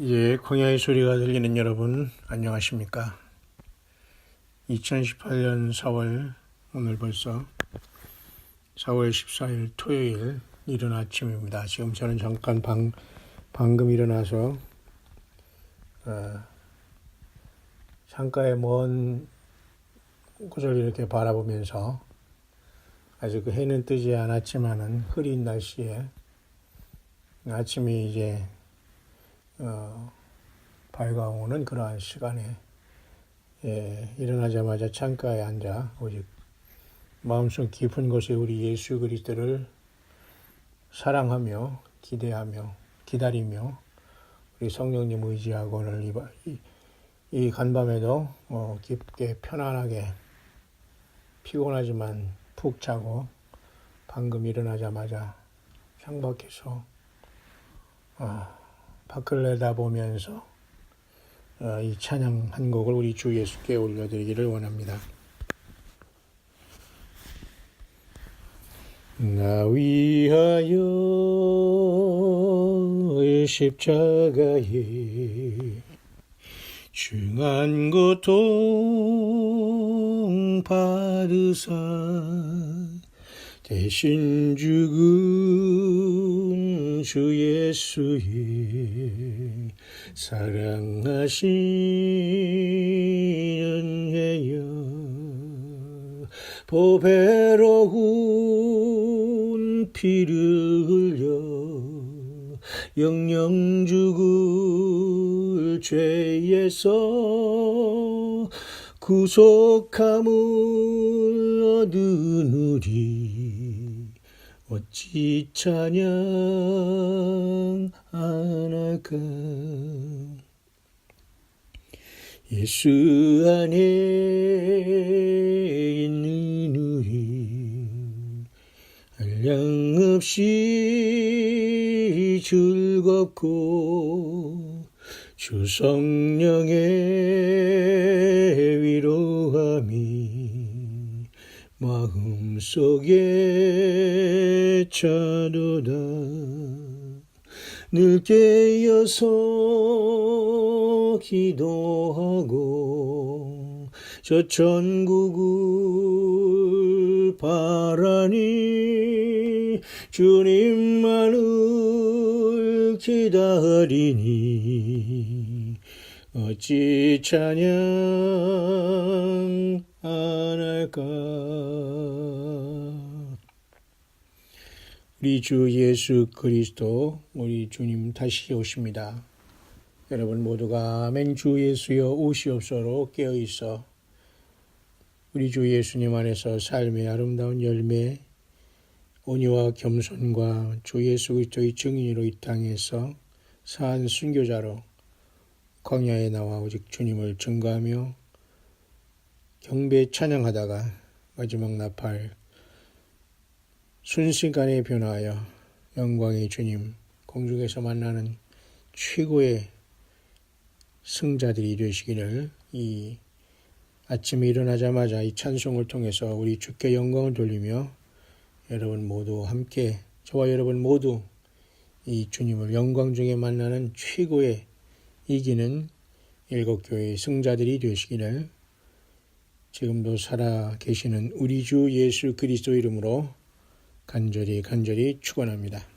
예, 광야의 소리가 들리는 여러분, 안녕하십니까. 2018년 4월, 오늘 벌써 4월 14일 토요일, 이른 아침입니다. 지금 저는 잠깐 방, 방금 일어나서, 어, 창가의 먼 곳을 이렇게 바라보면서 아직 그 해는 뜨지 않았지만은 흐린 날씨에 아침이 이제 어, 밝아오는 그러한 시간에 예, 일어나자마자 창가에 앉아 오직 마음속 깊은 곳에 우리 예수 그리스도를 사랑하며 기대하며 기다리며 우리 성령님 의지하고 오늘 이, 이, 이 간밤에도 어, 깊게 편안하게 피곤하지만 푹 자고 방금 일어나자마자 창밖에서 아, 밖을 내다보면서 어, 이 찬양 한 곡을 우리 주 예수께 올려드리기를 원합니다. 나 위하여 십자가에 중한 고통 받으사 대신 죽은 주 예수의 사랑하신 은혜여 보배로운 피를 흘려 영영 죽을 죄에서 구속함을 우리 어찌 찬양 안 할까 예수 안에 있는 우리 한량 없이 즐겁고 주 성령의 위로함이 마음속에 차도다. 늘 깨어서 기도하고 저 천국을 바라니 주님만을 기다리니 어찌 찬양 안 할까 우리 주 예수 그리스도 우리 주님 다시 오십니다. 여러분 모두가 아멘. 주 예수여 오시옵소로 깨어 있어. 우리 주 예수님 안에서 삶의 아름다운 열매 온유와 겸손과 주 예수 그리스도의 증인으로 이 땅에서 산 순교자로 광야에 나와 오직 주님을 증거하며 경배 찬양하다가 마지막 나팔 순식간에 변화하여 영광의 주님 공중에서 만나는 최고의 승자들이 되시기를 이 아침에 일어나자마자 이 찬송을 통해서 우리 주께 영광을 돌리며 여러분 모두 함께 저와 여러분 모두 이 주님을 영광 중에 만나는 최고의 이기는 일곱 교회의 승자들이 되시기를 지금도 살아 계시는 우리 주 예수 그리스도 이름으로 간절히 간절히 축원합니다.